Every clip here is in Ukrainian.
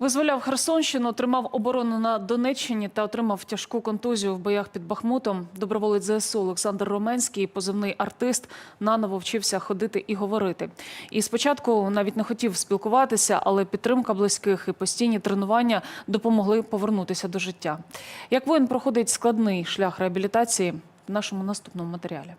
Визволяв Херсонщину, тримав оборону на Донеччині та отримав тяжку контузію в боях під Бахмутом. Доброволець ЗСУ Олександр Роменський, позивний артист, наново вчився ходити і говорити. І спочатку навіть не хотів спілкуватися, але підтримка близьких і постійні тренування допомогли повернутися до життя. Як воїн проходить складний шлях реабілітації в нашому наступному матеріалі.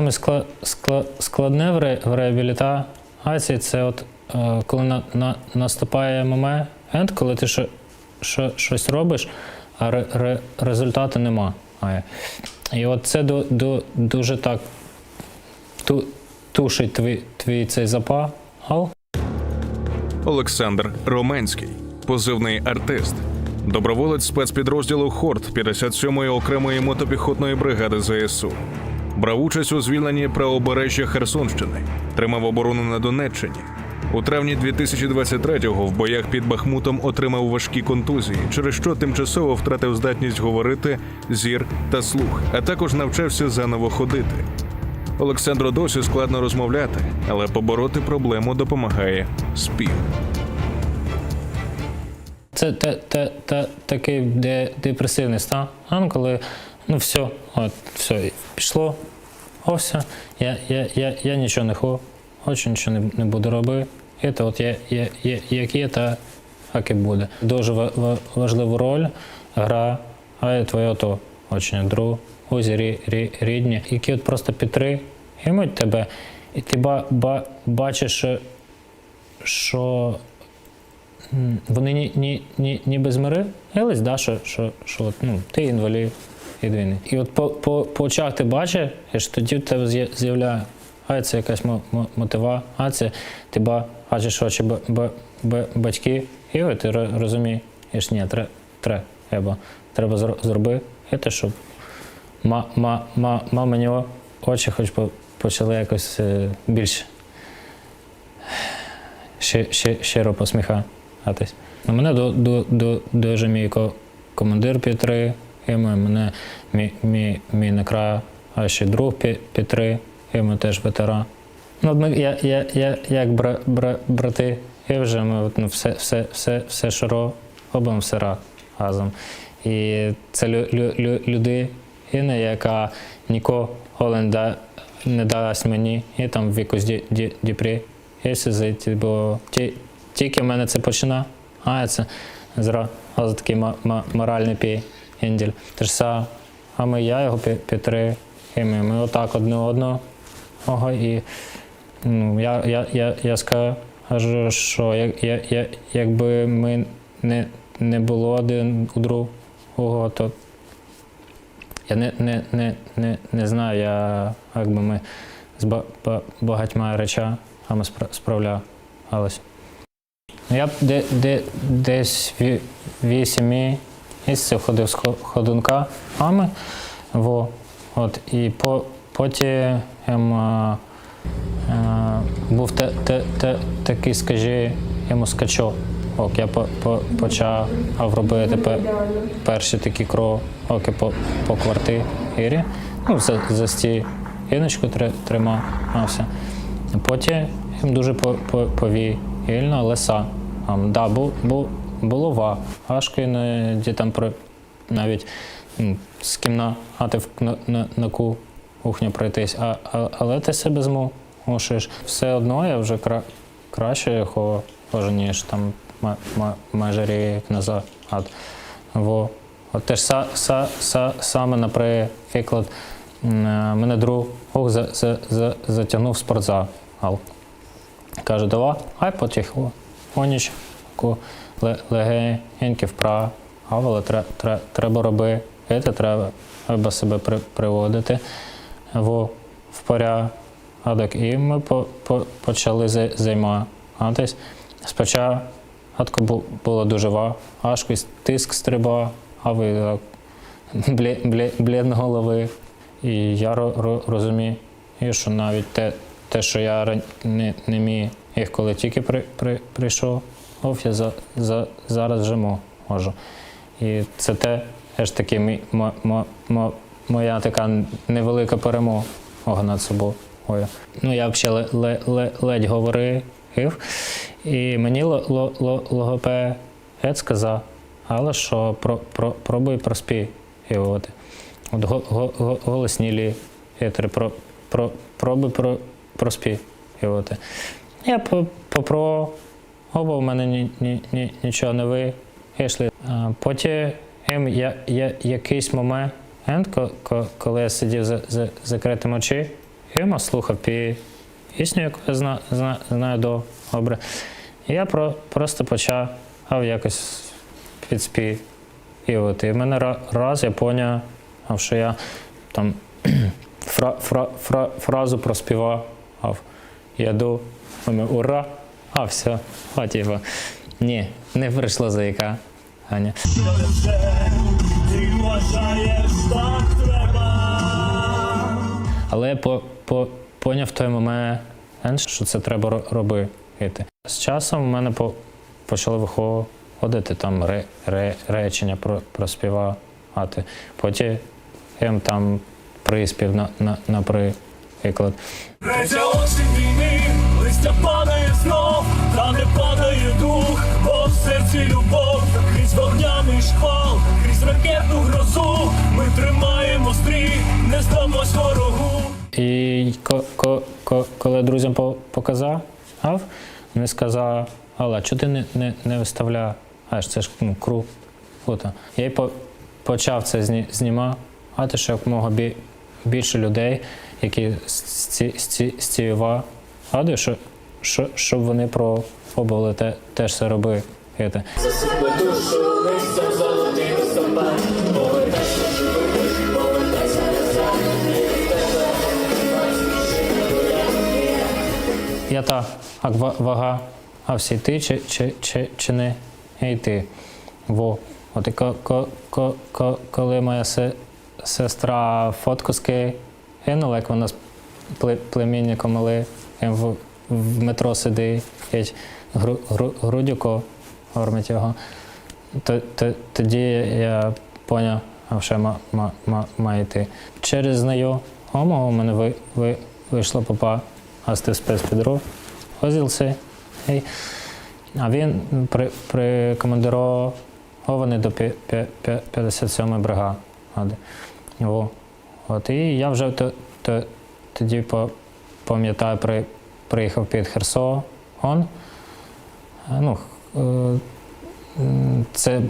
Саме скла- скла- складне в ре- в реабілітації це от е, коли на, на, наступає момент, коли ти що, що, щось робиш, а ре, ре, результату немає. І от це ду, ду, дуже так ту, тушить твій, твій цей запал. Олександр Роменський, позивний артист, доброволець спецпідрозділу Хорт 57-ї окремої мотопіхотної бригади ЗСУ. Брав участь у звільненні правобережжя Херсонщини, тримав оборону на Донеччині. У травні 2023-го в боях під Бахмутом отримав важкі контузії, через що тимчасово втратив здатність говорити, зір та слух, а також навчався заново ходити. Олександру досі складно розмовляти, але побороти проблему допомагає спів. Це те, те, те, такий де, депресивний стан, коли ну все, от, все, пішло, о, все, я, я, я, я нічого не хочу, хочу нічого не, не буду робити. Це от я, я, я, як є, та так і буде. Дуже ва- ва- важливу роль грає твоє то очень друг, рі, рідні, які от просто підтримують тебе, і ти ба, ба, бачиш, що Вони ні, ні, ні, ніби змирились, да, що, що, що ну, ти інвалід війни. І от по, по, по очах ти бачиш, ж тоді в тебе з'я- з'являється якась мо- мо- мотивація, ти ба- бачиш очі ба, ба, ба, батьків, і от ти розумієш, ні, тре- тре- треба, треба зро- зробити, щоб ма, ма, ма, мама нього очі хоч почали якось е, більш щиро посміхатись. Ну, мене дуже мій ко- командир підтримує, мене мій, мій, мій найкращий друг пі- підтримує, теж ветеран. Ну, ми, я, я, я, як бра, бра, брати, і вже ми ну, все, все, все, все що робимо, все ра- разом. І це лю, лю, лю, людина, яка ніколи да, не дасть мені і там в якусь ді, ді, депресію зайти, бо ті, тільки в мене це починається, зразу такий ма, ма, моральний пінділь. Те ж саме я його пі- підтримую. Ми отак одне одного. І ну, я, я, я, я скажу, що як, я, я, якби ми не, не було один у другого, то я не, не, не, не, не знаю, я, якби ми з ба- ба- багатьма речами спра- справлялися. Ну, Я де, де, десь ві- вісім місяців ходив з хо- ходунками. Во, от, і по, потім а, а, був те, те, те, такий, скажи, йому скачок. Ок, я по, по, почав робити пе, перші такі кроки по, по квартирі. Ну, за, за стіночку три- тримався. Потім дуже по, по, повільно, але сам. Да, бу, бу, було важко іноді там про, навіть з кімнати в, на, на, кухню пройтись, а, а, але ти себе змушуєш. Все одно я вже кра, краще ходжу, ніж там ма, ма, майже рік назад. Во. От теж са, са, са, саме, наприклад, е, мене друг за, за, за, затягнув в спортзал. Каже, давай, ай потихонечку, ле- легенькі вправи, але тре- тре- треба робити, треба себе приводити в, порядок. І ми по, по, почали займатися. Спочатку було дуже важко, тиск стрибав, а ви блідно голови. І я ро, ро, розумію, що навіть те, те що я не, не міг, коли тільки при, при, прийшов, я за, за, зараз вже можу. І це те, ж таки мій, мо, мо, мо, моя така невелика перемога над собою. Ну, я взагалі ле, ле, ледь говорив, і мені ло, ло, ло, логопед сказав, але що про, про, пробуй проспівувати. От го, го, го, голоснілі етери, про, про, пробуй про, проспівувати. Я по- попробував, оба в мене ні, ні, ні, нічого не вийшли. Потім я, я, якийсь момент, ко- ко- коли я сидів за, за закритими очі, я слухав пісню, яку я зна, зна, знаю добре. Я про, просто почав якось підспівувати. І в мене раз я поняв, що я там фра, фра, фра, фразу проспівав. Я думаю, ура, а все, а типа. Ні, не прийшло за яка. Аня. Але по, по, поняв той момент, що це треба робити. З часом в мене по, почали виходити там ре, ре, речення про, проспівати. Потім там приспів на, на, наприклад. Третя осінь війни, листя в любов, крізь вогняний шквал, крізь ракетну грозу, ми тримаємо стрій, не здамось ворогу. І ко, ко, ко, коли друзям по- показав, вони сказали, Алла, чого ти не, не, не виставляєш? Це ж ну, круто. Я й по, почав це зні, знімати, щоб якомога бі, більше людей, які з, ці, з, цією вадою, що, що, щоб вони пробували те, теж це робити. Я та вага, а всі йти чи, чи, чи, чи не йти. Во. От і ко, ко, ко, ко, коли моя се, сестра фотку скинула, як вона з пле- племінником, але в, в метро сидить, гру, гру, грудю кормить його, то, то, тоді я зрозумів, що ма, ма, ма, має йти. Через знайомого у мене ви, ви, вийшло попа гасти спецпідрозділ цей. Ей. А він при, прикомандирований до пі- пі- пі- 57-ї бригади. От, і я вже то, то, тоді пам'ятаю, при, приїхав під Херсон. Ну, це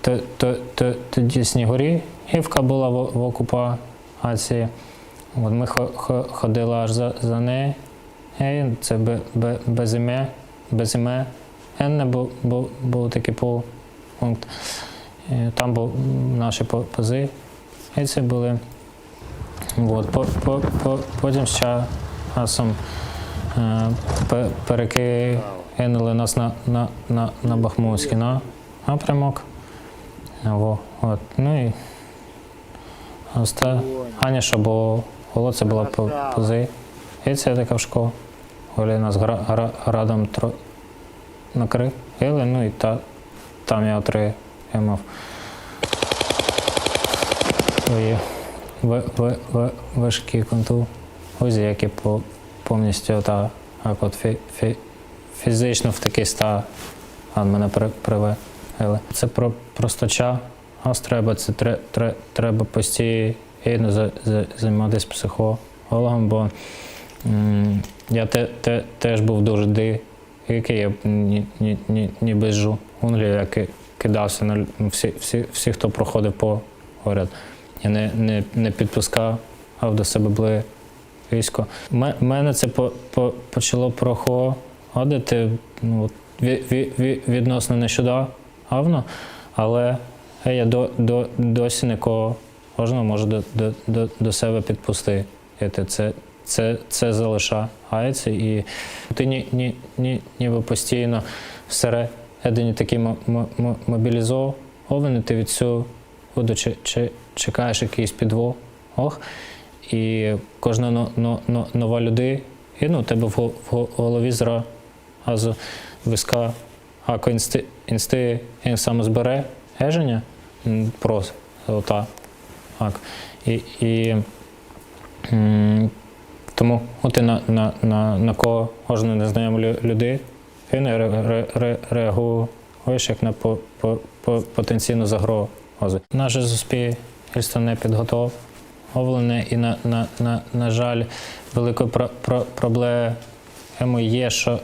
то, то, то, тоді Снігурівка була в, окупації. От ми хо- хо- ходили аж за, за нею. Це бе, бе, без іме, без іме. Енне був, такий пункт. Е, Там був наші по- пози. І це були. От, по, по, по, потім з часом е, пе- перекинули нас на, на, на, на Бахмутський на- напрямок. Во, от. Ну і останнє, що було, було це була по- пози. І це така в школу. Коли нас гра, градом тро, накрили, ну і та, там я отримав в- в- в- важкі контузії, які по- повністю та, як от фі, фі, фізично в такий стан мене при- привели. Це про, просто час треба, це тре, тре, треба постійно за, за, займатися психологом, бо м, я те, те, теж був дуже дикий, я ні, ні, ні, ні без жунглів, я ки- кидався на всі, всі, всі, хто проходив по поряд. Я не, не, не підпускав до себе близько. У мене це по, по, почало проходити ну, відносно нещодавно, але я до, до, досі нікого кожного можу до, до, до, себе підпустити. Це, це, це залишається і ти ні, ні, ні, ніби постійно всередині такий мо- мо- мо- мобілізований, ти від цього чи, чи, чекаєш якийсь підвох, і кожна но, но, но, нова людина, ну, у тебе в, го- в голові виска, а інсти, інсти самозбереження, м, просить. Ота. Так. І, і тому от і на, на, на, на кого кожну незнайому лю- людей він ре, ре, ре, реагуєш як на по, по, по, потенційну загрозу. Наше суспільство не підготовлене і, на, на, на, на жаль, великою про, про, проблемою є, що,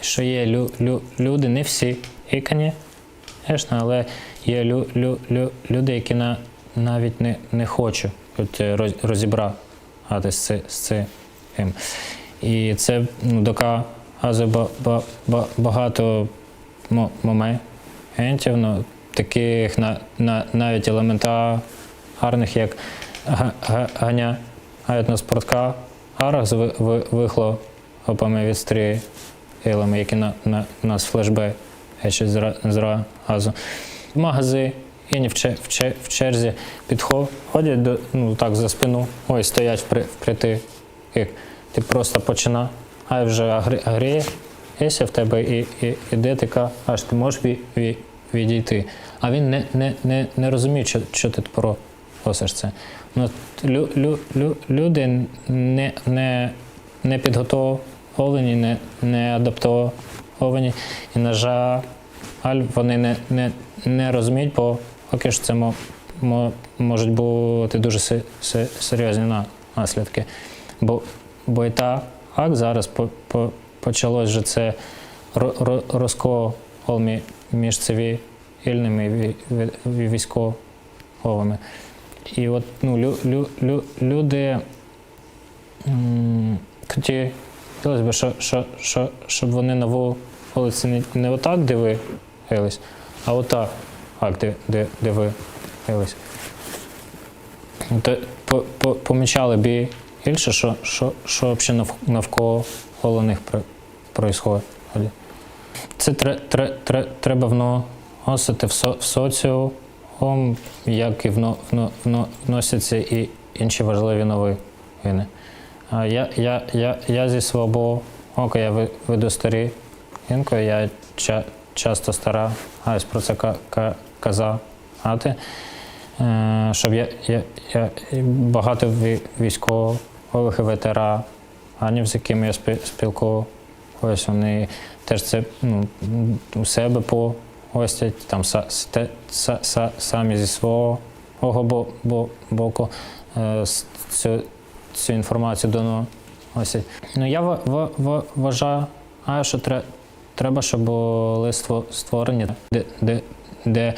що є лю, лю, люди, не всі, і, звісно, але є лю, лю, лю, люди, які на, навіть не, не хочуть е, розібратися з, цим. І це ну, доказує ба, ба, ба, багато моментів, ну, таких на, на, навіть елементарних, як га- га- ганя гають на спорткарах з ви- ви- вихлопами від стрілами, які на, на нас флешбе ще зра- зразу. В магазині в, че- в, че- в черзі підходять до, ну, так, за спину, ой, стоять впри- вприти. Як ти просто почина, а вже агрі- агресія в тебе і, і, іде така, аж ти можеш ві, ві, відійти. А він не, не, не, не розуміє, що, що ти просиш це. Ну, лю, лю, лю, люди не, не, не підготовлені, не, не адаптовані. І, на жаль, вони не, не, не розуміють, бо поки що це мо, мо, можуть бути дуже се- се- серйозні наслідки. Бо, бо і так зараз по, по, почалось вже це ро- ро- розкол між цивільними і ві- ві- військовими. І от ну, лю, лю, лю, люди м, хотілося б, що, що, що, щоб вони на вулиці не, не отак дивились, а отак дивились. То, по, по, помічали б більше, що, що, що взагалі навколо них відбувається. Це тре, тре, тре, треба вносити в, со, в соціум, як і вно, вно, вносяться і інші важливі новини. Я, я, я, я зі свого боку, я веду сторінку, я ча, часто стараюсь про це ка, ка, казати, е, щоб я, я, я багато військових і ветеранів, з якими я спі- спілкуюсь, вони теж це ну, у себе погостять, там са, сте- са, са, самі зі свого бо, бо, боку. Е, цю, цю інформацію доносять. Ну, я ва- ва- ва- вважаю, що тре- треба, щоб були ство- створені, де, де, де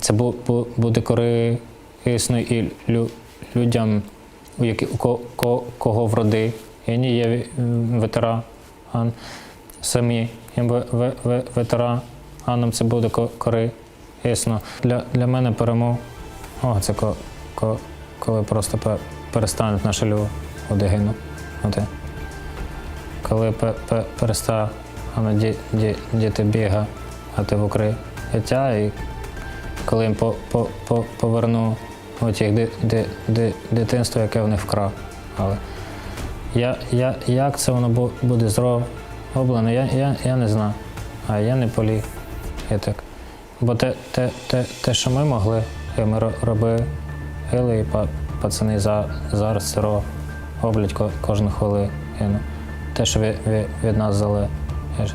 це бу- бу- буде корисно і лю- людям, у які, у ко- ко- кого в родині є ветеран, самі ве- ве- ве- ветеранам це буде ко- корисно. Для, для мене перемога це ко- ко- коли просто перестануть наші люди гинути. Коли пе- пе- перестане ді- ді- діти бігати в укриття, і коли їм по, по, по, поверну їх ди, ди, ди, дитинство, яке в них вкрав. Але я, я, як це воно буде зроблено, я, я, я не знаю. А я не політик. Бо те, те, те, те, що ми могли, ми ро- робили, і пацани за, зараз це роблять ко- кожну хвилину. Те, що ви, від, від нас залежить.